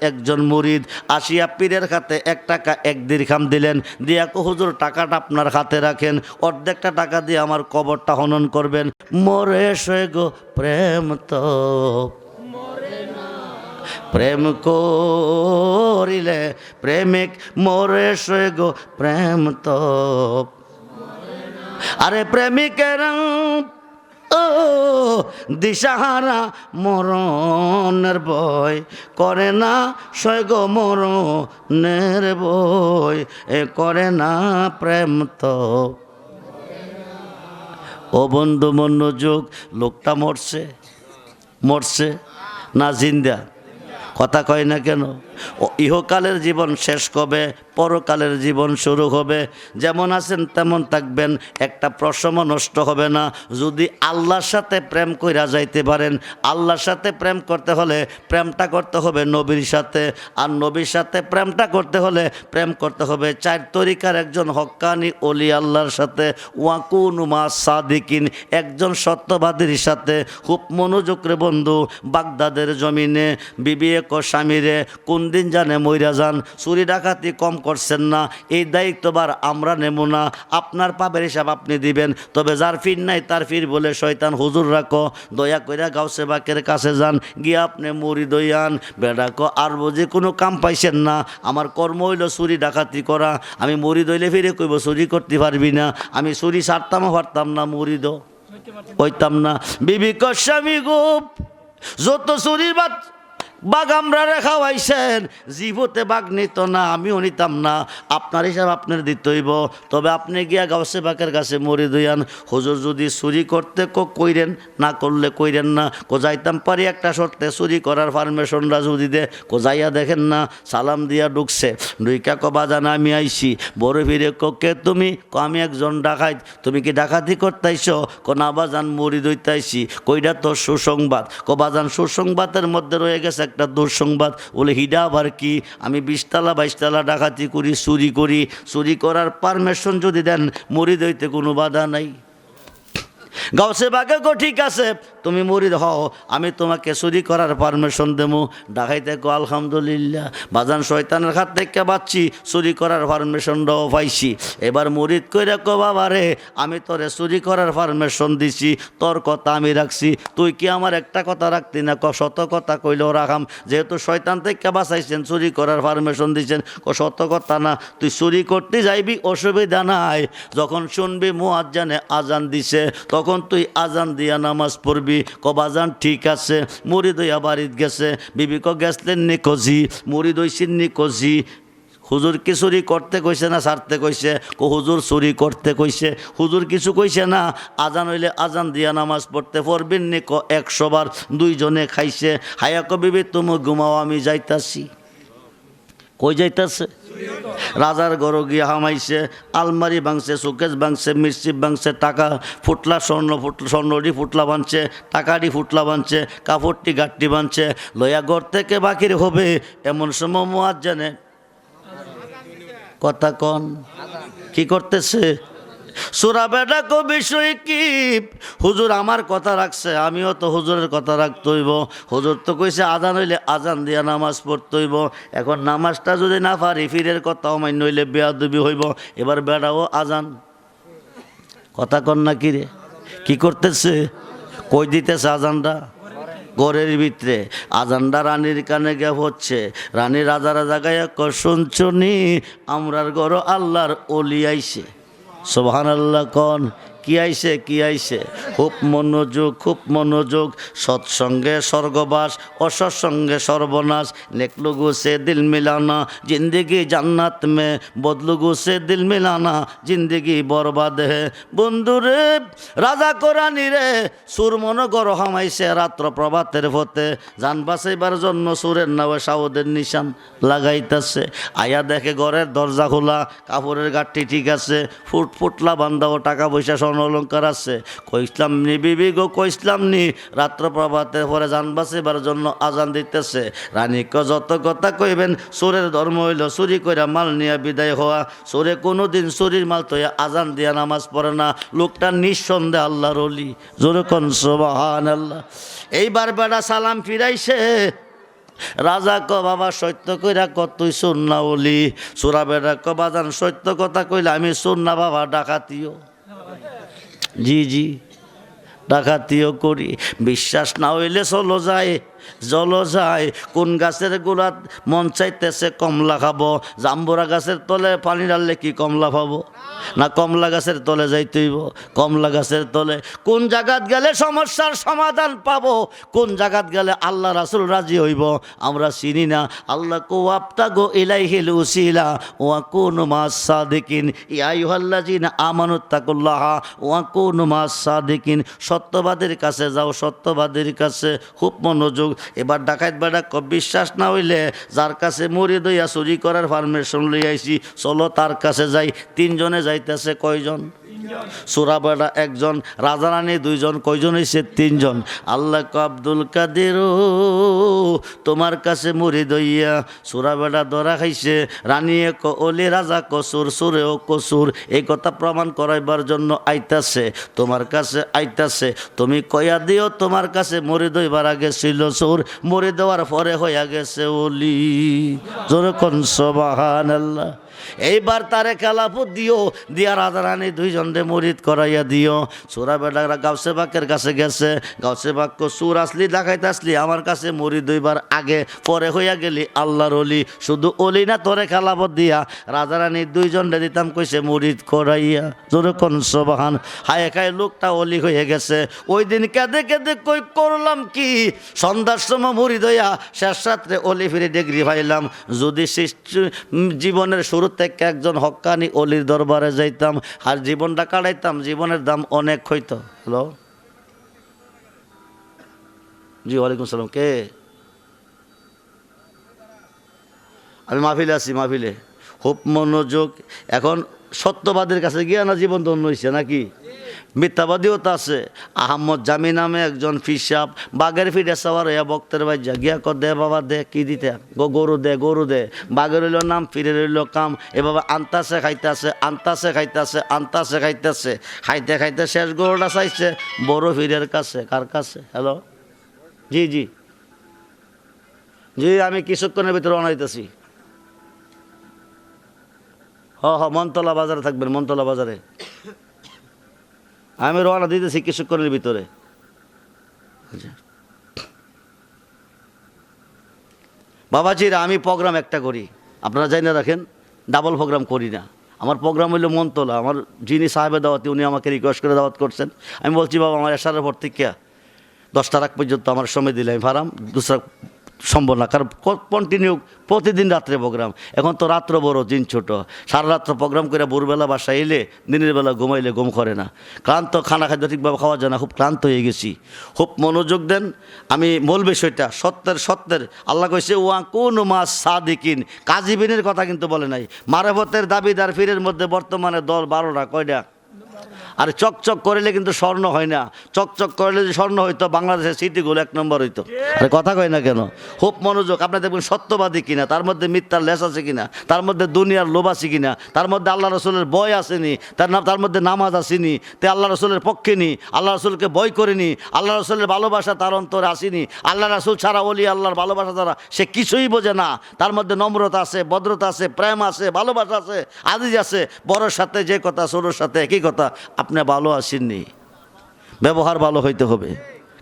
একজন মুরিদ আসিয়া পীরের হাতে এক টাকা, এক দিরখাম দিলেন। দিয়া হুজুর, টাকাটা আপনার হাতে রাখেন। অর্ধেকটা টাকা দিয়ে আমার কবরটা হনন করবেন। মরে গো, প্রেম তো। প্রেম করিলে প্রেমিক মরে গো, প্রেম তো। আরে প্রেমিকের ও, দিশাহারা মরণের বয় করে না সৈগ মরণের বই এ করে না প্রেম তো। ও বন্ধু, মনোযোগ, লোকটা মরছে মরছে না, জিন্দা। কথা কয় না কেন? ইহকালের জীবন শেষ কবে? পরকালের জীবন শুরু হবে। যেমন আছেন, তেমন থাকবেন। একটা প্রসম নষ্ট হবে না। যদি আল্লাহর সাথে প্রেম কইরা যাইতে পারেন, আল্লাহর সাথে প্রেম করতে হলে প্রেমটা করতে হবে নবীর সাথে। আর নবীর সাথে প্রেমটা করতে হলে প্রেম করতে হবে। চার তরিকার একজন হক্কানি অলি আল্লাহর সাথে। ওয়াকুনুমা সাদিকিন, একজন সত্যবাদীর সাথে। খুব মনোযোগ রে বন্ধু, বাগদাদের জমিনে বিবি এক স্বামীরে, কোন দিন জানে মইরা যান, চুরি ডাকাতি কম করছেন না, এই দায়িত্ববার আমরা নেব না, আপনার পাপের হিসাব আপনি দিবেন, তবে যার ফির নাই তার ফির বলে, শয়তান, হুজুর রাখো, দয়া কইরা গাউসে বাকের কাছে যান, গিয়ে আপনি মুড়ি দইয়ান বেড়াকো আর বুঝি কোনো কাম পাইছেন না, আমার কর্ম হইল চুরি ডাকাতি করা, আমি মুড়ি দইলে ফিরে কইব, চুরি করতে পারবি না, আমি চুরি সারতামও পারতাম না, মুড়ি দো, কইতাম না, বিবি স্বামী গোপ যত চুরির বাদ বাঘ আমরা খাওয়াইছেন। জীবতে বাঘ নিত না, আমিও নিতাম না। আপনার হিসাব আপনার দিতে হইব। তবে আপনি গিয়া গাছে বাঘের কাছে মরি দইয়ান। হুজুর যদি চুরি করতে কো কইরেন, না করলে কইরেন না। কো যাইতাম পারি একটা শর্তে, চুরি করার পারমিশনরা যদি দে, কো যাইয়া দেখেন না, সালাম দিয়া ঢুকছে। ডুইকা ক বাজান আমি আইছি। বড় ফিরে কো, কে তুমি? ক, আমি একজন ডাকাইত। তুমি কি ডাকাতি করতাইছ? ক, না বাজান, মরি দইতাইছি। কইটা তোর সুসংবাদ? ক, বাজান, সুসংবাদের মধ্যে রয়ে গেছে একটা দুঃসংবাদ, বলে, হিডা আবার কি? আমি বিশতলা বাইশতলা ডাকাতি করি, চুরি করি। চুরি করার পারমিশন যদি দেন, মরিদ হইতে কোনো বাধা নাই। গাউসে বাগে গো, ঠিক আছে। তুমি মরিদ হও, আমি তোমাকে চুরি করার পারমিশন দেবো। ডাকাইতে গো আলহামদুলিল্লাহ। বাজান শয়তানের হাত থেকে বাচ্ছি, চুরি করার পারমিশনটাও পাইছি। এবার মরিদ কইরা কো, বাবা রে, আমি তোরে চুরি করার পারমিশন দিছি, তোর কথা আমি রাখছি। তুই কি আমার একটা কথা রাখতি না? ক শত কথা কইলেও রাখাম। যেহেতু শয়তান থেকে বাঁচাইছেন, চুরি করার পারমিশন দিছেন, ক শত কথা না। তুই চুরি করতে যাইবি, অসুবিধা নাই। যখন শুনবি, মুয়াজ্জানে আজান দিছে, তখন তুই আজান দিয়া নামাজ পড়বি কবাজান ঠিক আছে মুড়ি দইয়া বাড়িত গেছে, বিবি ক গেছলেন নিকজি মুড়ি দইছিন নিকজি হুজুর কি চুরি করতে কইছে না ছাড়তে কইছে, কো হুজুর চুরি করতে কইছে, হুজুর কিছু কইছে না, আজান হইলে আজান দিয়া নামাজ পড়তে পড়বেন নি ক একশো বার, দুইজনে খাইছে, হায়া ক বিবি, তুমি ঘুমাও, আমি যাইতাছি। কই যাইতাছে? রাজার ঘর গিয়ে হামাইছে, আলমারি ভাঙছে শোকেস ভাঙছে, মির্চি ভাঙছে, টাকা ফুটলা স্বর্ণ ফুটলা স্বর্ণটি ফুটলা বানছে টাকাটি ফুটলা বানছে কাপড়টি গাঠটি বানছে লয়া ঘর থেকে বাকির হবে এমন সময় মোয়াজ জানে কথা কন, কি করতেছে? সুরা বেটা কো বিষয় কি হুজুর আমার কথা রাখছে, আমিও তো হুজুরের কথা রাখতে হইব হুজুর তো কইছে, আজান হইলে আজান দিয়া নামাজ পড়তে হইব এখন নামাজটা যদি না পারি, ফিরের কথা অমান্য হইলে বেয়াদবি হইব। এবার বেড়াও আজান। কথা কন না কি রে? কি করতেছে? কই দিতেছে আজানটা? ঘরের ভিতরে। আজানটা রানীর কানে গে হচ্ছে। রানী রাজা রাজা গায়া শুনছনি আমরার ঘর আল্লাহর অলি আইছে। সোহান আল্লাহ কন? কি আইছে কি আইছে? খুব মনোযোগ খুব মনোযোগ। সৎসঙ্গে স্বর্গবাস, অসৎসঙ্গে সর্বনাশ। নেকলুগু সে দিল মিলানা, জিন্দগি জান্নাত মে। বদলুগু সে দিল মিলানা, জিন্দগি বরবাদ হে। বন্ধুরে রাজা কোরআনি রে, সুর মন গর হামাইছে রাত্র প্রভাতের ফতে যান বাঁচাইবার জন্য সুরের নামে সাউদের নিশান লাগাইতেছে। আয়া দেখে ঘরের দরজা খোলা, কাপড়ের গাঠটি ঠিক আছে। ফুট ফুটলা বান্ধাও টাকা পয়সা স্বর্ণ অলঙ্কার আছে। কইসলাম নি বিবি গো কইসলাম নি? রাত্র প্রভাতের পরে যান বাঁচিবার জন্য আজান দিতেছে। রানীকে যত কথা কইবেন চোরের ধর্ম হইল চুরি কইরা মাল নিয়ে বিদায় হওয়া। চোরে কোনো দিন চুরির মাল তো আজান দিয়া নামাজ পড়ে না। লোকটা নিঃসন্দেহে আল্লাহর অলি জোরে কন সোবাহান আল্লাহ এইবার বেড়া সালাম ফিরাইছে। রাজা ক, বাবা সত্য কইরা ক, তুই সুন্না ওলি। সুরা বেড়া ক, বাজান সত্য কথা কইলে আমি সুন্না বাবা ডাকাতিও। জি জি। ডাকাতিও করি বিশ্বাস না হইলে চলো যায়। জল যায়, কোন গাছের গোড়াত মন চাইতেছে কমলা খাব? জাম্বুরা গাছের তলে পানি ডাললে কি কমলা পাবো? না কমলা গাছের তলে যাইতেইব কমলা গাছের তলে। কোন জায়গাত গেলে সমস্যার সমাধান পাবো? কোন জায়গাত গেলে আল্লাহ রাসুল রাজি হইব? আমরা চিনি না। আল্লাহ কো আপতা গো ইলাই হিল উসিলা। ওয়া কোন মাস সাদিকিন। ইয়াইহাল্লাজিন আমানুত তাকুল্লাহ। ওয়া কোন মাস সাদিকিন। সত্যবাদের কাছে যাও, সত্যবাদের কাছে খুব মনোযোগ এবার ডাকাত বেড়া বিশ্বাস না হইলে যার কাছে মরি দইয়া চুরি করার পারমিশন লই চলো তার কাছে যাই। তিনজনে যাইতেছে কয়জন? সুরা বেড়া একজন, রাজা রানী দুইজন, কয়জন হয়েছে তিনজন। আল্লাহ আব্দুল কাদের, তোমার কাছে মুড়ি দইয়া সুরা বেড়া ধরা খাইছে। রানিয়ে ক অলি রাজা কসুর, সুরে ও কসুর, এই কথা প্রমাণ করাইবার জন্য আইতাছে, তোমার কাছে আইতাছে। তুমি কয়া দিও, তোমার কাছে মরি দইবার আগে ছিল সুর মরি দেওয়ার পরে হইয়া গেছে অলি। জোরে কোন সবাহান আল্লাহ এইবার তারে খেলাফত দিও, দিয়া রাজা রানী দুইজনরে মরিদ করাইয়া দিও। সুরা বেডারা গাউসে বাকের কাছে গেছে। গাউসে বাক্য সুর আসলি, দেখাইতে আসলি, আমার কাছে মরিদ দুইবার আগে, পরে হইয়া গেলি আল্লাহর অলি শুধু অলি না, তোরে খেলাফত দিয়া। রাজা রানী দুইজনরে দিতাম, কইছে, মরিদ করাইয়া। জোরে কোন সবাহান। হায় খায় লোকটা অলি হয়ে গেছে। ওই দিন কেঁদে কেঁদে কই করলাম কি? সন্ধ্যার সময় মরিদ হইয়া শেষ রাত্রে অলি ফিরে ডিগ্রি পাইলাম। যদি সৃষ্টি জীবনের শুরু থেকে একজন হক্কানি অলির দরবারে যাইতাম, আর জীবনটা কাটাইতাম, জীবনের দাম অনেক হইতো। হ্যালো জি, ওয়ালাইকুম সালাম। কে? আমি মাহফিলে আছি, মাহফিলে। খুব মনোযোগ। এখন সত্যবাদের কাছে গিয়া না জীবন দন্ড হয়েছে নাকি? মিথ্যাবাদীও তো আছে। আহম্মদ জামি নামে একজন ফিসাব বাঘের ফিরে সাওয়ার হইয়া বক্তের বাজ্যা গিয়া ক দে বাবা, দে, কি দিতে? গো, গরু দে গরু দে। বাঘের রইল নাম, ফিরে রইল কাম। এ বাবা, আনতাছে, খাইতেছে আনতাছে খাইতেছে আনতাছে, খাইতেছে। খাইতে খাইতে শেষ গরুটা চাইছে, বড় ফিরের কাছে। কার কাছে? হ্যালো? জি জি। জি, আমি কিছুক্ষণের ভিতরে অনাইতেছি। হ হ, মনতলা বাজারে থাকবেন, মনতলা বাজারে। আমি রওনা দিতেছি কিছুক্ষণের ভিতরে। বাবাজিরা, আমি প্রোগ্রাম একটা করি। আপনারা জানি না রাখেন ডাবল প্রোগ্রাম করি না। আমার প্রোগ্রাম হইল মনতলা। আমার যিনি সাহেবে দাওয়াতি, উনি আমাকে রিকোয়েস্ট করে দাওয়াত করছেন। আমি বলছি, বাবা, আমার এসারের পর থেকে দশটার আগ পর্যন্ত আমার সময় দিলে আমি ফারাম দুসরা সম্ভব না। কারণ কন্টিনিউ প্রতিদিন রাত্রে প্রোগ্রাম। এখন তো রাত্র বড়, দিন ছোট। সারা রাত্র প্রোগ্রাম করে ভোরবেলা বাসায় এলে, দিনের বেলা ঘুমাইলে ঘুম করে না। ক্লান্ত, খানা খাদ্য ঠিকভাবে খাওয়া যায় না, খুব ক্লান্ত হয়ে গেছি। খুব মনোযোগ দেন। আমি মূল বিষয়টা, সত্যের সত্যের। আল্লাহ কইছে, ওয়া কোন মাস সাদিকিন। কাজীবিনের কথা কিন্তু বলে নাই। মারাফতের দাবিদার ফিরের মধ্যে বর্তমানে দল বারোটা, কয়টা? আর চকচক করলে কিন্তু স্বর্ণ হয় না। চকচক করলে যদি স্বর্ণ হইতো, বাংলাদেশের সিটিগুলো এক নম্বর হইতো। আরে কথা কয় না কেন? খুব মনোযোগ আপনার দেখবেন সত্যবাদী কিনা, তার মধ্যে মিথ্যার লেস আছে কিনা, তার মধ্যে দুনিয়ার লোভ আছে কিনা, তার মধ্যে আল্লাহ রসুলের বয় আসেনি, তার নাম তার মধ্যে নামাজ আসেনি, তে আল্লাহ রসুলের পক্ষে নি, আল্লাহ রসুলকে বই করেনি আল্লাহ রসুলের ভালোবাসা তার অন্তরে আসেনি, আল্লাহ রসুল ছাড়া অলি আল্লাহর ভালোবাসা ছাড়া সে কিছুই বোঝে না। তার মধ্যে নম্রতা আছে, ভদ্রতা আছে, প্রেম আছে, ভালোবাসা আছে আদিজ আছে, বড়োর সাথে যে কথা ছোটোর সাথে একই কথা আপনি ভালো আসেননি ব্যবহার ভালো হইতে হবে।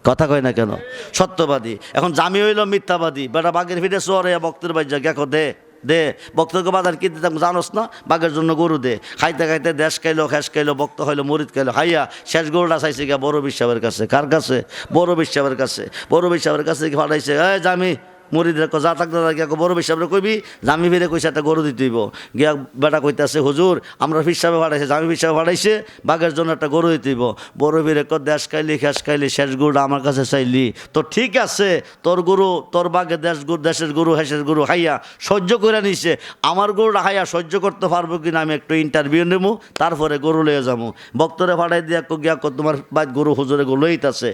কথা কয় না কেন? সত্যবাদী। এখন জামি হইল মিথ্যাবাদী। বেটা বাঘের ফিরে সোয়ারে বক্তের বাজ্যা। গেকো দে দে বক্তকে বাজার কি দিতাম জানোস না? বাঘের জন্য গরু দে। খাইতে খাইতে দেশ খাইলো, খেস খাইলো, বক্ত হইল মরিদ খাইলো। হাইয়া, শেষ গরুটা চাইছে গিয়া বড় বিশ্বাবের কাছে। কার কাছে? বড় বিশ্বাবের কাছে। বড় বিশ্বাবের কাছে ফাটাইছে এ জামি মুড়িদের যা থাক থাকতে গিয়া বড় বিশ্বাবরে কইবি, জামি ফিরে কইছে, একটা গরু দিতে হইব। গিয়া বেটা কইতাছে, হুজুর, আমরা ফিসাবে ফাটাইছে জামি ফিসাবে ফাটাইছে বাঘের জন্য একটা গরু দিতে হইব। বড় ফিরে ক দেশ খাইলি, খেস খাইলি, শেষ গরুটা আমার কাছে চাইলি। তো ঠিক আছে, তোর গরু, তোর বাঘে দেশ গরু, দেশের গরু, হেসের গরু হাইয়া সহ্য করে নিছে। আমার গরুটা হাইয়া সহ্য করতে পারব কিনা আমি একটু ইন্টারভিউ নেব তারপরে গরু লয়ে যাব বক্তরে ফাটাই দিয়া কো গিয়া তোমার বাইত গরু হুজুরে গরু লইতাছে।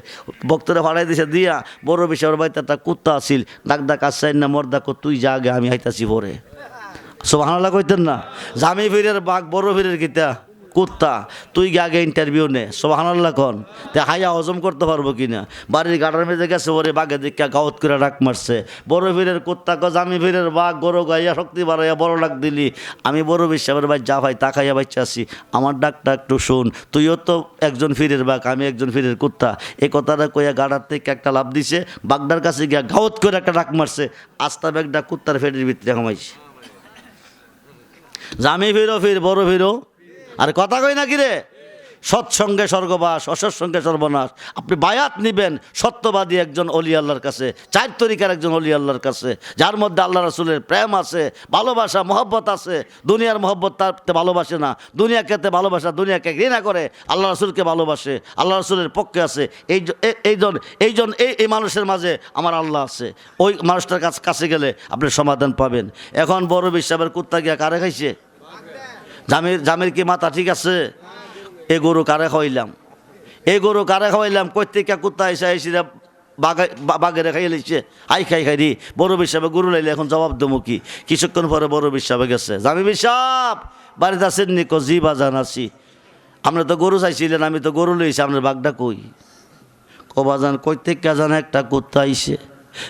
বক্তরে ফাটাই দিছে, দিয়া, বড় বিষয়ের বাইতে একটা কুত্তা আছিল ডাক ডাক আসাইন না মর কো তুই যা গে আমি হাইতাছি পরে। সোভানাল্লাহ কইতেন না, জামি ফিরের বাঘ, বড় ফিরের কিতা? কুত্তা, তুই গিয়ে আগে ইন্টারভিউ নে? সোহানাল্লাহ কন। তে হাইয়া হজম করতে পারব কিনা বাড়ির গাড়ার মেঝে গেছে ওরে বাঘে দিকা গাউত করে ডাক মারছে। বড় ভিড়ের কুত্তা ক, জামি ভিড়ের বাঘ, গরু গাইয়া শক্তি বাড়াইয়া বড় ডাক দিলি। আমি বড় বিশ্বাসের ভাই যা ভাই তাকাইয়া বাচ্চা আছি। আমার ডাকটা একটু শুন। তুইও তো একজন ফিরের বাঘ, আমি একজন ফিরের কুত্তা। এ কথাটা কইয়া গাড়ার থেকে একটা লাভ দিছে, বাগদার কাছে গিয়া গাউত করে একটা ডাক মারছে। আস্তা ব্যাগটা কুত্তার ফেরির ভিতরে হামাইছে জামি ফিরো ফির, বড় ফিরো আর কথা কই নাকি রে? সৎসঙ্গে স্বর্গবাস অসৎসঙ্গে সর্বনাশ। আপনি বায়াত নিবেন সত্যবাদী একজন অলি আল্লাহর কাছে, চার তরিকার একজন অলি আল্লাহর কাছে। যার মধ্যে আল্লাহ রসুলের প্রেম আছে, ভালোবাসা, মহব্বত আছে। দুনিয়ার মহব্বত তাতে ভালোবাসে না। দুনিয়াকে তে ভালোবাসা, দুনিয়াকে ঘৃণা করে। আল্লাহ রসুলকে ভালোবাসে। আল্লাহ রসুলের পক্ষে আছে। এই এইজন এইজন এই এই মানুষের মাঝে আমার আল্লাহ আছে। ওই মানুষটার কাছ কাছে গেলে আপনি সমাধান পাবেন। এখন বড় বিশ্বাবের কুত্তা গিয়া কারে খাইছে? জামির জামির কি মাথা ঠিক আছে? এ গরু কারে খাওয়াইলাম? এই গরু কারে খাওয়াইলাম? কৈতিকা কুত্তা এসে এসে বাঘে বা- বাঘেরে খাইয়ে লিখছে আই খাই খাই রি বড় বিশ্বাবে গরু লাইলে এখন জবাব দেবো কি? কিছুক্ষণ পরে বড় বিশ্বাবে গেছে। জামি বিশ্বাব বাড়িতে আছেন নি জি বাজান আছি। আপনি তো গরু চাইছিলেন, আমি তো গরু লইছি, আপনার বাঘটা কই? কবাজান কই থেকে জানে একটা কুত্তা আইছে?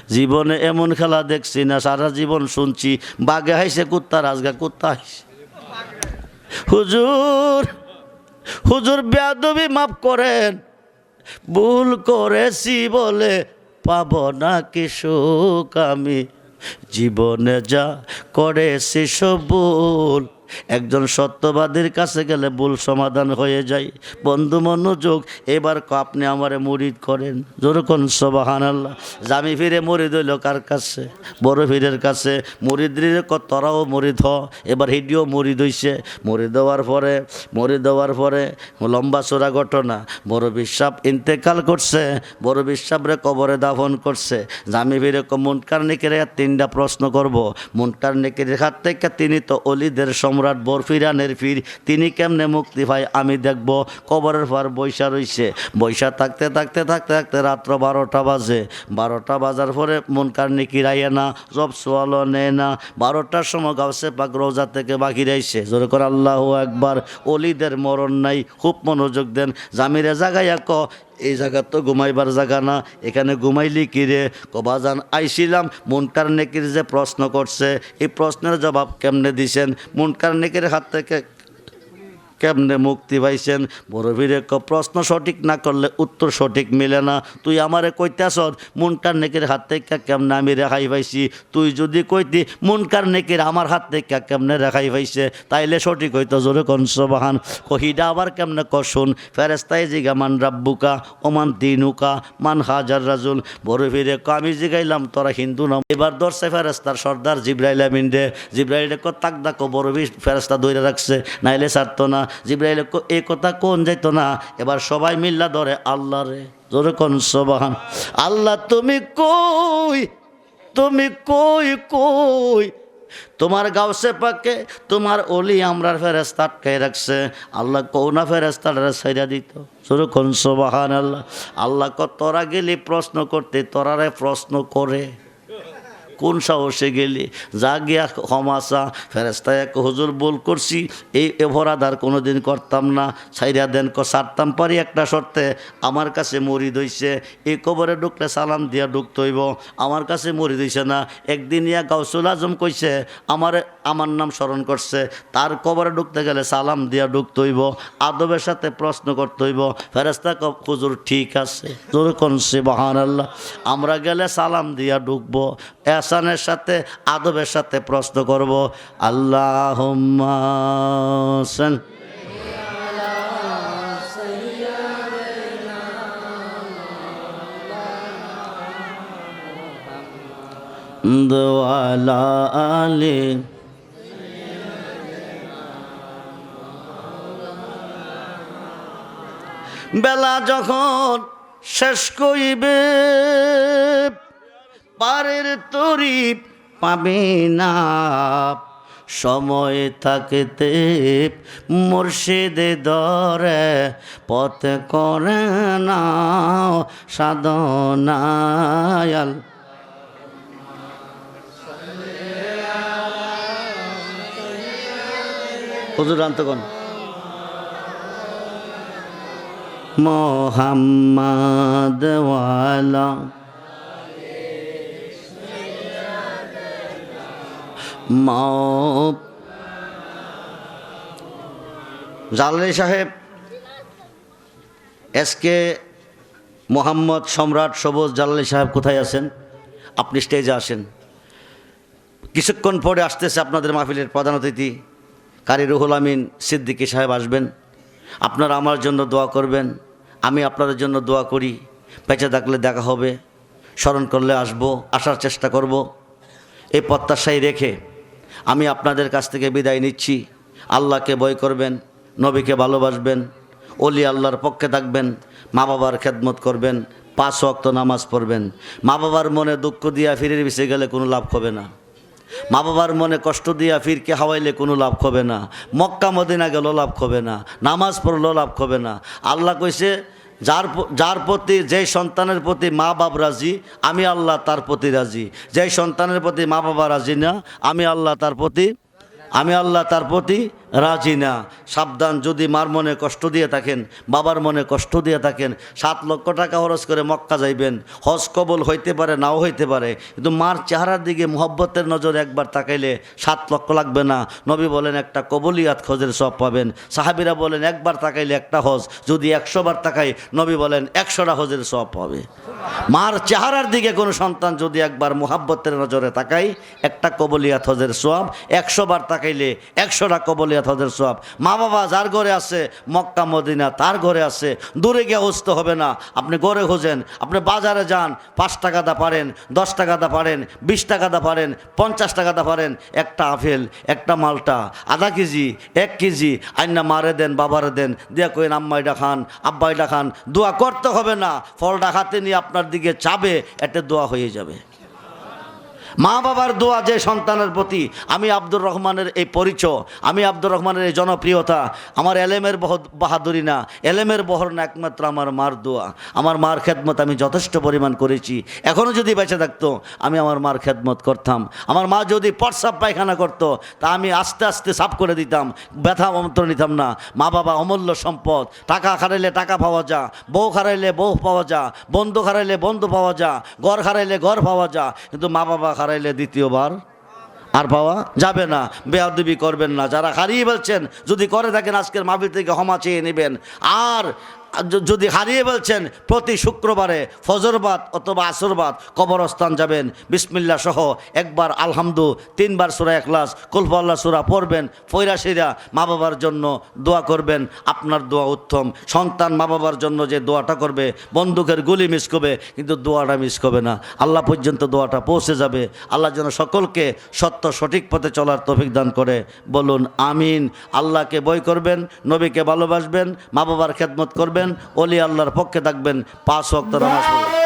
জীবনে এমন খেলা দেখছি না, সারা জীবন শুনছি বাঘে হাইছে কুত্তা রাজগা কুত্তা আইছে হুজুর হুজুর বেয়াদবি মাফ করেন, ভুল করেছি বলে পাব না কি সুখ আমি। জীবনে যা করেছি সব ভুল একজন সত্যবাদীর কাছে গেলে ভুল সমাধান হয়ে যায়। বন্ধু মনোযোগ, এবার আপনি আমারে মুরিদ করেন? যেরকম সবাহান আল্লাহ জামি ফিরে মরিদ হইল কার কাছে? বড় ফিরের কাছে। মরিদ্রির তরাও মরিদ হ। এবার হিডিও মরিদ হইছে। মরিদ দেওয়ার পরে, মরিদ দেওয়ার পরে লম্বা চোরা ঘটনা। বড় বিশ্বাপ ইন্তেকাল করছে। বড় বিশ্বাপরে কবরে দাফন করছে। জামি ফিরে মুনকার নিকের তিনটা প্রশ্ন করব। মুনকার নিকের হাত থেকে তিনি তো অলিদের সম্রাট বরফিরানের ফির তিনি কেমনে মুক্তি পায় আমি দেখব। কবরের পর বৈশা রইছে। বৈশা থাকতে থাকতে থাকতে থাকতে রাত্র বারোটা বাজে। বারোটা বাজার পরে মুনকার নিকির আইয়ে না সব সোয়ালো নেয় না। বারোটার সময় গাছে পাক রোজা থেকে বাকি রাইছে জোরে করে আল্লাহ একবার অলিদের মরণ নাই, খুব মনোযোগ দেন। জামিরে জাগাইয়া ক এই জায়গা তো ঘুমাইবার জায়গা না। এখানে ঘুমাইলি কি রে? কবাজান আইছিলাম মুনকার নেকির যে প্রশ্ন করছে, এই প্রশ্নের জবাব কেমনে দিছেন? মুনকার নেকির হাত থেকে কেমনে মুক্তি পাইছেন? ক, প্রশ্ন সঠিক না করলে উত্তর সঠিক মিলে না। তুই আমারে কইতাস মুনকার নেকির হাত থেকে কেমনে আমি রেখাই পাইছি? তুই যদি কইতি, মুনকার নেকির আমার হাত থেকে কেমনে রেখাই পাইছে? তাইলে সঠিক হইতো জোরে কনসবাহান কহিডা আবার কেমনে কশুন ফেরেস্তাই জিগা মান রাব্বুকা, ওমান দিনুকা, মান হাজার রাজুল। ক, আমি জিগাইলাম, তোরা হিন্দু নাম এবার দর্শে ফেরেস্তার সর্দার জিব্রাইল আমিন রে। জিব্রাইল ক, তাক ডাকো বড় বীর ফেরেস্তা দইরে রাখছে। নাইলে ছাড়তো না। জিব্রাইল এই কথা কোন যাইতো না? এবার সবাই মিল্লা ধরে, আল্লাহ রে, জোরে কোন, সবাহান আল্লাহ, তুমি কই? তুমি কই কই? তোমার গাউসে পাকে তোমার অলি আমরার ফেরেস্তা আটকাই রাখছে। আল্লাহ কৌনা ফেরেস্তাটা সাইরা দিত। শুরু কোন সবাহান আল্লাহ আল্লাহ তোরা গেলি প্রশ্ন করতে, তোরারে প্রশ্ন করে। কোন সাহসে গেলি? যা গিয়া ক্ষমাসা ফেরেস্তায় এক হুজুর বল করছি, এই অপরাধ আর কোনো দিন করতাম না ছাইরা দেন ক সারতাম পারি একটা শর্তে, আমার কাছে মরি দইছে এই কবরে ঢুকলে সালাম দিয়া ঢুকতে হইব, আমার কাছে মরি দইছে না, একদিন ইয়া গাউসুল আজম কইছে, আমার আমার নাম স্মরণ করছে, তার কবরে ঢুকতে গেলে সালাম দিয়া ঢুকতে হইব, আদবের সাথে প্রশ্ন করতে হইব ফেরেস্তা ক, হুজুর ঠিক আছে। তোর কনসে বাহান আল্লাহ আমরা গেলে সালাম দিয়া ঢুকবো এহসানের সাথে আদবের সাথে প্রশ্ন করব আল্লাহ দোয়ালা আলী বেলা যখন শেষ করিবে পারের তরি পাবে না। সময় থাকতে মুর্শিদে দরে পথ করে না সাধনায়াল হুজুর আন্তগণ। মোহাম্মদ ওয়ালা মৌ জালালি সাহেব এসকে মোহাম্মদ সম্রাট সবুজ জালালি সাহেব কোথায় আছেন? আপনি স্টেজে আসেন। কিছুক্ষণ পরে আসতেছে আপনাদের মাহফিলের প্রধান অতিথি, কারি রুহুল আমিন সিদ্দিকী সাহেব আসবেন। আপনারা আমার জন্য দোয়া করবেন, আমি আপনাদের জন্য দোয়া করি। বেঁচে থাকলে দেখা হবে, স্মরণ করলে আসব, আসার চেষ্টা করব। এই প্রত্যাশাই রেখে আমি আপনাদের কাছ থেকে বিদায় নিচ্ছি। আল্লাহকে বই করবেন, নবীকে ভালোবাসবেন অলি আল্লাহর পক্ষে থাকবেন মা বাবার খেদমত করবেন, পাঁচ ওয়াক্ত নামাজ পড়বেন। মা বাবার মনে দুঃখ দিয়া ফিরে বেঁচে গেলে কোনো লাভ হবে না। মা বাবার মনে কষ্ট দিয়া ফিরকে হাওয়াইলে কোনো লাভ হবে না। মক্কা মদিনা গেল লাভ হবে না। নামাজ পড়লেও লাভ হবে না। আল্লাহ কইছে যার যার প্রতি যে সন্তানের প্রতি মা বাপ রাজি, আমি আল্লাহ তার প্রতি রাজি। যে সন্তানের প্রতি মা বাবা রাজি না, আমি আল্লাহ তার প্রতি, আমি আল্লাহ তার প্রতি রাজি না। সাবধান, যদি মার মনে কষ্ট দিয়ে থাকেন, বাবার মনে কষ্ট দিয়ে থাকেন, সাত লক্ষ টাকা খরচ করে মক্কা যাইবেন। হজ কবল হইতে পারে, নাও হইতে পারে। কিন্তু মার চেহারার দিকে মোহব্বতের নজর একবার তাকাইলে সাত লক্ষ লাগবে না। নবী বলেন, একটা কবলিয়াত খোঁজের সব পাবেন। সাহাবিরা বলেন, একবার তাকাইলে একটা হজ, যদি একশো বার তাকাই, নবী বলেন একশোটা হজের সব পাবে। মার চেহারার দিকে কোনো সন্তান যদি একবার মোহাব্বতের নজরে তাকাই একটা কবলিয়াত হজের সব একশো বার তাকাইলে একশোটা কবলিয়াত হজের সব মা বাবা যার ঘরে আছে, মক্কা, মদিনা, তার ঘরে আছে, দূরে গিয়ে হজতে হবে না। আপনি ঘরে খোঁজেন, আপনি বাজারে যান, পাঁচ টাকা দা পারেন, দশ টাকা দা পারেন, বিশ টাকা দা পারেন, পঞ্চাশ টাকা দা পারেন, একটা আপেল, একটা মালটা, আধা কেজি, এক কেজি, আইনা মারে দেন, বাবারে দেন, দিয়া কইন আম্মাইটা খান আব্বাইটা খান, দোয়া করতে হবে না। ফলটা হাতে নিয়ে আপনার দিকে চাবে, এতে দোয়া হয়ে যাবে। মা বাবার দোয়া যে সন্তানের প্রতি আমি আব্দুর রহমানের এই পরিচয়, আমি আব্দুর রহমানের এই জনপ্রিয়তা, আমার এলেমের বহ বাহাদুরি না, এলেমের বহর না একমাত্র আমার মার দোয়া। আমার মার খেদমত আমি যথেষ্ট পরিমাণ করেছি। এখনও যদি বেঁচে থাকতো, আমি আমার মার খেদমত করতাম। আমার মা যদি পটসাপ পায়খানা করতো, তা আমি আস্তে আস্তে সাফ করে দিতাম, ব্যথা অমন্ত্র নিতাম না। মা বাবা অমূল্য সম্পদ, টাকা হারাইলে টাকা পাওয়া যা, বউ খারাইলে বউ পাওয়া যা, বন্ধু হারাইলে বন্ধু পাওয়া যা, ঘর হারাইলে ঘর পাওয়া যা, কিন্তু মা বাবা হারাইলে দ্বিতীয়বার। আর পাওয়া যাবে না, বেয়াদবি করবেন না। যারা হারিয়ে ফেলছেন, যদি করে থাকেন, আজকের মাহফিল থেকে ক্ষমা চেয়ে নেবেন। আর যদি হারিয়ে বলছেন প্রতি শুক্রবারে ফজরবাদ অথবা আসরবাদ কবরস্থান যাবেন। বিসমিল্লা সহ একবার আলহামদু, তিনবার সুরা একলাস কুলফাল্লা সুরা পড়বেন। ফৈরাসিরা মা বাবার জন্য দোয়া করবেন, আপনার দোয়া উত্তম। সন্তান মা বাবার জন্য যে দোয়াটা করবে, বন্দুকের গুলি মিস করবে, কিন্তু দোয়াটা মিস করবে না। আল্লাহ পর্যন্ত দোয়াটা পৌঁছে যাবে। আল্লাহ যেন সকলকে সত্য, সঠিক পথে চলার তৌফিক দান করে। বলুন, আমিন। আল্লাহকে বই করবেন, নবীকে ভালোবাসবেন মা বাবার খেদমত করবেন। অলি আল্লাহর পক্ষে থাকবেন পাঁচ ওয়াক্ত নামাজ পড়বেন।